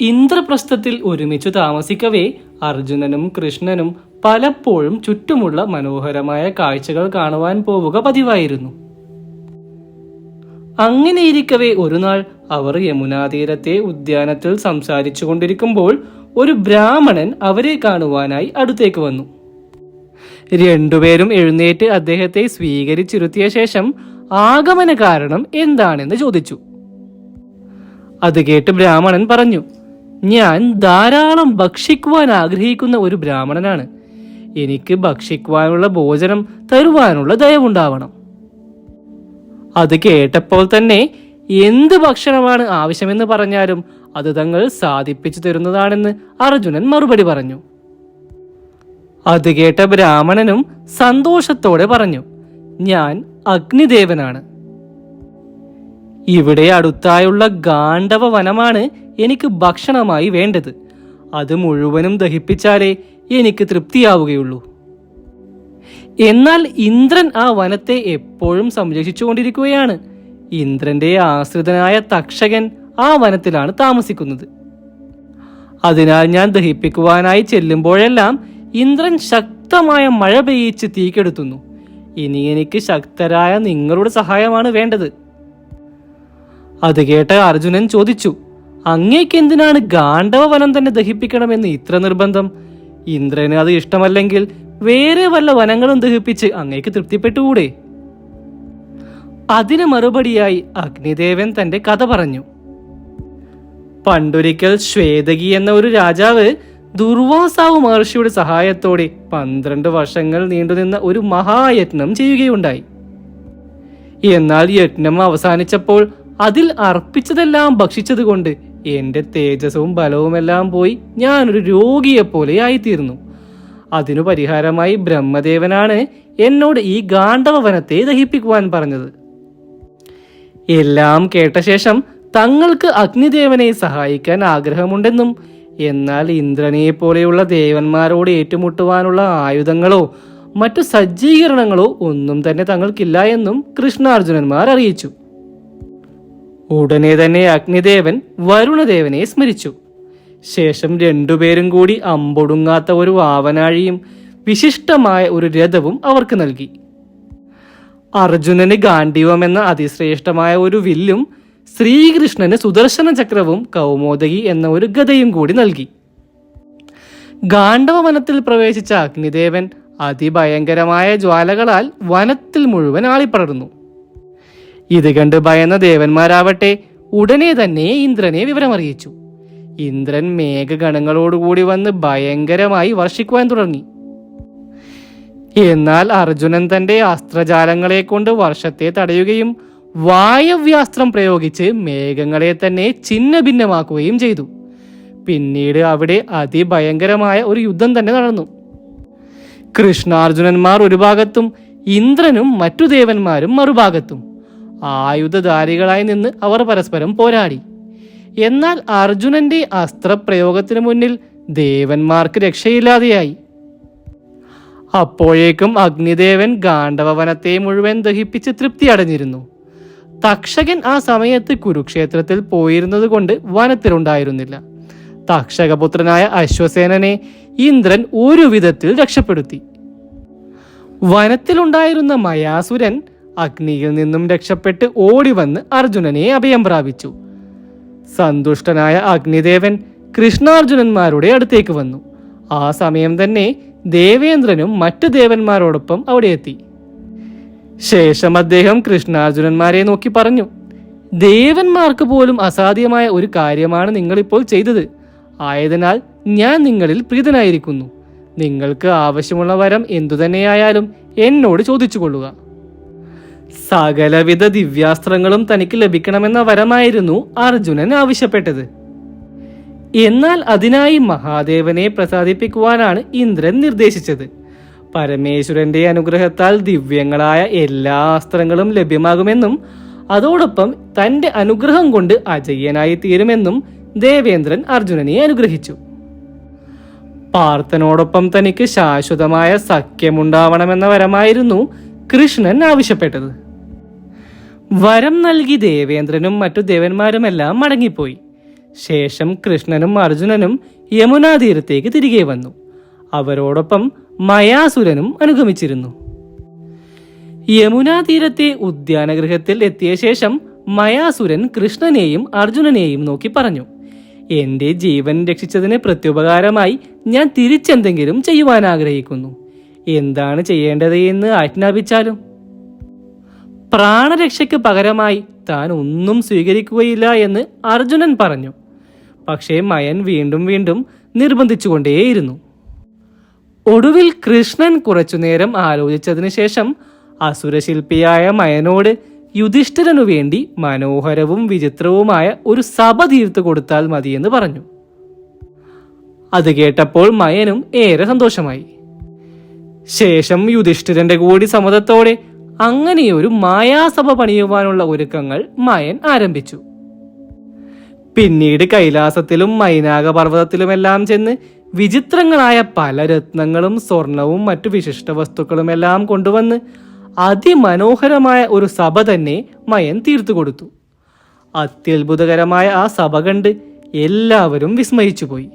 ഇന്ദ്രപ്രസ്ഥത്തിൽ ഒരുമിച്ചു താമസിക്കവേ അർജുനനും കൃഷ്ണനും പലപ്പോഴും ചുറ്റുമുള്ള മനോഹരമായ കാഴ്ചകൾ കാണുവാൻ പോവുക പതിവായിരുന്നു. അങ്ങനെയിരിക്കവേ ഒരു നാൾ അവർ യമുനാതീരത്തെ ഉദ്യാനത്തിൽ സംസാരിച്ചു കൊണ്ടിരിക്കുമ്പോൾ ഒരു ബ്രാഹ്മണൻ അവരെ കാണുവാനായി അടുത്തേക്ക് വന്നു. രണ്ടുപേരും എഴുന്നേറ്റ് അദ്ദേഹത്തെ സ്വീകരിച്ചിരുത്തിയ ശേഷം ആഗമന കാരണം എന്താണെന്ന് ചോദിച്ചു. അത് കേട്ട് ബ്രാഹ്മണൻ പറഞ്ഞു ഞാൻ ധാരാളം ഭക്ഷിക്കുവാൻ ആഗ്രഹിക്കുന്ന ഒരു ബ്രാഹ്മണനാണ്. എനിക്ക് ഭക്ഷിക്കുവാനുള്ള ഭോജനം തരുവാനുള്ള ദയവുണ്ടാവണം. അത് കേട്ടപ്പോൾ തന്നെ എന്ത് ഭക്ഷണമാണ് ആവശ്യമെന്ന് പറഞ്ഞാലും അത് തങ്ങൾ സാധിപ്പിച്ചു തരുന്നതാണെന്ന് അർജുനൻ മറുപടി പറഞ്ഞു. അത് കേട്ട ബ്രാഹ്മണനും സന്തോഷത്തോടെ പറഞ്ഞു ഞാൻ അഗ്നിദേവനാണ്. ഇവിടെ അടുത്തായുള്ള ഗാണ്ഡവ വനമാണ് എനിക്ക് ഭക്ഷണമായി വേണ്ടത്. അത് മുഴുവനും ദഹിപ്പിച്ചാലേ എനിക്ക് തൃപ്തിയാവുകയുള്ളൂ. എന്നാൽ ഇന്ദ്രൻ ആ വനത്തെ എപ്പോഴും സംരക്ഷിച്ചുകൊണ്ടിരിക്കുകയാണ്. ഇന്ദ്രന്റെ ആശ്രിതനായ തക്ഷകൻ ആ വനത്തിലാണ് താമസിക്കുന്നത്. അതിനാൽ ഞാൻ ദഹിപ്പിക്കുവാനായി ചെല്ലുമ്പോഴെല്ലാം ഇന്ദ്രൻ ശക്തമായ മഴ പെയ്യിച്ച് തീക്കെടുത്തുന്നു ഇനി എനിക്ക് ശക്തരായ നിങ്ങളുടെ സഹായമാണ് വേണ്ടത്. അത് കേട്ട അർജുനൻ ചോദിച്ചു അങ്ങേക്ക് എന്തിനാണ് ഗാണ്ഡവ വനം തന്നെ ദഹിപ്പിക്കണമെന്ന് ഇത്ര നിർബന്ധം? ഇന്ദ്രന് അത് ഇഷ്ടമല്ലെങ്കിൽ വേറെ വല്ല വനങ്ങളും ദഹിപ്പിച്ച് അങ്ങേക്ക് തൃപ്തിപ്പെട്ടുകൂടെ? അതിന് മറുപടിയായി അഗ്നിദേവൻ തന്റെ കഥ പറഞ്ഞു. പണ്ടൊരിക്കൽ ശ്വേതകി എന്ന ഒരു രാജാവ് ദുർവാസാവ് മഹർഷിയുടെ സഹായത്തോടെ പന്ത്രണ്ട് വർഷങ്ങൾ നീണ്ടുനിന്ന ഒരു മഹായജ്ഞം ചെയ്യുകയുണ്ടായി. എന്നാൽ യജ്ഞം അവസാനിച്ചപ്പോൾ അതിൽ അർപ്പിച്ചതെല്ലാം ഭക്ഷിച്ചതുകൊണ്ട് എന്റെ തേജസ്സും ബലവുമെല്ലാം പോയി ഞാനൊരു രോഗിയെപ്പോലെ ആയിത്തീർന്നു. അതിനു പരിഹാരമായി ബ്രഹ്മദേവനാണ് എന്നോട് ഈ ഗാണ്ഡവ വനത്തെ ദഹിപ്പിക്കുവാൻ പറഞ്ഞത്. എല്ലാം കേട്ട ശേഷം തങ്ങൾക്ക് അഗ്നിദേവനെ സഹായിക്കാൻ ആഗ്രഹമുണ്ടെന്നും എന്നാൽ ഇന്ദ്രനെ പോലെയുള്ള ദേവന്മാരോട് ഏറ്റുമുട്ടുവാനുള്ള ആയുധങ്ങളോ മറ്റു സജ്ജീകരണങ്ങളോ ഒന്നും തന്നെ തങ്ങൾക്കില്ല എന്നും കൃഷ്ണാർജുനന്മാർ അറിയിച്ചു. ഉടനെ തന്നെ അഗ്നിദേവൻ വരുണദേവനെ സ്മരിച്ചു. ശേഷം രണ്ടുപേരും കൂടി അമ്പൊടുങ്ങാത്ത ഒരു വാവനാഴിയും വിശിഷ്ടമായ ഒരു രഥവും അവർക്ക് നൽകി. അർജുനന് ഗാന്ഡീവം എന്ന അതിശ്രേഷ്ഠമായ ഒരു വില്ലും ശ്രീകൃഷ്ണന് സുദർശന ചക്രവും കൗമോദകി എന്ന ഒരു ഗതയും കൂടി നൽകി. ഗാണ്ഡവ വനത്തിൽ പ്രവേശിച്ച അഗ്നിദേവൻ അതിഭയങ്കരമായ ജ്വാലകളാൽ വനത്തിൽ മുഴുവൻ ആളിപ്പടർന്നു. ഇത് കണ്ട് ഭയന്ന ദേവന്മാരാവട്ടെ ഉടനെ തന്നെ ഇന്ദ്രനെ വിവരമറിയിച്ചു. ഇന്ദ്രൻ മേഘഗണങ്ങളോടുകൂടി വന്ന് ഭയങ്കരമായി വർഷിക്കുവാൻ തുടങ്ങി. എന്നാൽ അർജുനൻ തന്റെ അസ്ത്രജാലങ്ങളെ കൊണ്ട് വർഷത്തെ തടയുകയും വായവ്യാസ്ത്രം പ്രയോഗിച്ച് മേഘങ്ങളെ തന്നെ ചിന്ന ഭിന്നമാക്കുകയും ചെയ്തു. പിന്നീട് അവിടെ അതിഭയങ്കരമായ ഒരു യുദ്ധം തന്നെ നടന്നു. കൃഷ്ണാർജുനന്മാർ ഒരു ഭാഗത്തും ഇന്ദ്രനും മറ്റു ദേവന്മാരും മറുഭാഗത്തും. ആയുധധാരികളായി നിന്ന് അവർ പരസ്പരം പോരാടി. എന്നാൽ അർജുനന്റെ അസ്ത്രപ്രയോഗത്തിന് മുന്നിൽ ദേവന്മാർക്ക് രക്ഷയില്ലാതെയായി. അപ്പോഴേക്കും അഗ്നിദേവൻ ഗാണ്ഡവവനത്തെ മുഴുവൻ ദഹിപ്പിച്ച് തൃപ്തി അടഞ്ഞിരുന്നു. തക്ഷകൻ ആ സമയത്ത് കുരുക്ഷേത്രത്തിൽ പോയിരുന്നത് കൊണ്ട് വനത്തിലുണ്ടായിരുന്നില്ല. തക്ഷകപുത്രനായ അശ്വസേനനെ ഇന്ദ്രൻ ഒരു വിധത്തിൽ രക്ഷപ്പെടുത്തി. വനത്തിലുണ്ടായിരുന്ന മയാസുരൻ അഗ്നിയിൽ നിന്നും രക്ഷപ്പെട്ട് ഓടിവന്ന് അർജുനനെ അഭയം പ്രാപിച്ചു. സന്തുഷ്ടനായ അഗ്നിദേവൻ കൃഷ്ണാർജുനന്മാരുടെ അടുത്തേക്ക് വന്നു. ആ സമയം തന്നെ ദേവേന്ദ്രനും മറ്റ് ദേവന്മാരോടൊപ്പം അവിടെ എത്തി. ശേഷം അദ്ദേഹം കൃഷ്ണാർജുനന്മാരെ നോക്കി പറഞ്ഞു ദേവന്മാർക്ക് പോലും അസാധ്യമായ ഒരു കാര്യമാണ് നിങ്ങളിപ്പോൾ ചെയ്തത്. ആയതിനാൽ ഞാൻ നിങ്ങളിൽ പ്രീതനായിരിക്കുന്നു. നിങ്ങൾക്ക് ആവശ്യമുള്ള വരം എന്തുതന്നെയായാലും എന്നോട് ചോദിച്ചു കൊള്ളുക സകലവിധ ദിവ്യാസ്ത്രങ്ങളും തനിക്ക് ലഭിക്കണമെന്ന വരമായിരുന്നു അർജുനൻ ആവശ്യപ്പെട്ടത്. എന്നാൽ അതിനായി മഹാദേവനെ പ്രസാദിപ്പിക്കുവാനാണ് ഇന്ദ്രൻ നിർദ്ദേശിച്ചത്. പരമേശ്വരന്റെ അനുഗ്രഹത്താൽ ദിവ്യങ്ങളായ എല്ലാ അസ്ത്രങ്ങളും ലഭ്യമാകുമെന്നും അതോടൊപ്പം തന്റെ അനുഗ്രഹം കൊണ്ട് അജയ്യനായി തീരുമെന്നും ദേവേന്ദ്രൻ അർജുനനെ അനുഗ്രഹിച്ചു. പാർത്ഥനോടൊപ്പം തനിക്ക് ശാശ്വതമായ സഖ്യമുണ്ടാവണമെന്ന വരമായിരുന്നു കൃഷ്ണൻ ആവശ്യപ്പെട്ടത്. വരം നൽകി ദേവേന്ദ്രനും മറ്റു ദേവന്മാരുമെല്ലാം മടങ്ങിപ്പോയി. ശേഷം കൃഷ്ണനും അർജുനനും യമുനാ തീരത്തേക്ക് തിരികെ വന്നു. അവരോടൊപ്പം മയാസുരനും അനുഗമിച്ചിരുന്നു. യമുനാ തീരത്തെ ഉദ്യാനഗൃഹത്തിൽ എത്തിയ ശേഷം മയാസുരൻ കൃഷ്ണനെയും അർജുനനെയും നോക്കി പറഞ്ഞു എന്റെ ജീവൻ രക്ഷിച്ചതിന് പ്രത്യുപകാരമായി ഞാൻ തിരിച്ചെന്തെങ്കിലും ചെയ്യുവാൻ ആഗ്രഹിക്കുന്നു. എന്താണ് ചെയ്യേണ്ടത് എന്ന് ആജ്ഞാപിച്ചാലും? പ്രാണരക്ഷയ്ക്ക് പകരമായി താൻ ഒന്നും സ്വീകരിക്കുകയില്ല എന്ന് അർജുനൻ പറഞ്ഞു. പക്ഷേ മയൻ വീണ്ടും വീണ്ടും നിർബന്ധിച്ചുകൊണ്ടേയിരുന്നു. ഒടുവിൽ കൃഷ്ണൻ കുറച്ചുനേരം ആലോചിച്ചതിന് ശേഷം അസുരശില്പിയായ മയനോട് യുധിഷ്ഠിരനു വേണ്ടി മനോഹരവും വിചിത്രവുമായ ഒരു സഭ തീർത്തു കൊടുത്താൽ മതിയെന്ന് പറഞ്ഞു. അത് കേട്ടപ്പോൾ മയനും ഏറെ സന്തോഷമായി. ശേഷം യുധിഷ്ഠിരന്റെ കൂടി സമ്മതത്തോടെ അങ്ങനെയൊരു മായാസഭ പണിയുവാനുള്ള ഒരുക്കങ്ങൾ മയൻ ആരംഭിച്ചു. പിന്നീട് കൈലാസത്തിലും മൈനാകപർവതത്തിലുമെല്ലാം ചെന്ന് വിചിത്രങ്ങളായ പല രത്നങ്ങളും സ്വർണവും മറ്റു വിശിഷ്ട വസ്തുക്കളുമെല്ലാം കൊണ്ടുവന്ന് അതിമനോഹരമായ ഒരു സഭ തന്നെ മയൻ തീർത്തു കൊടുത്തു. അത്യത്ഭുതകരമായ ആ സഭ കണ്ട് എല്ലാവരും വിസ്മയിച്ചുപോയി.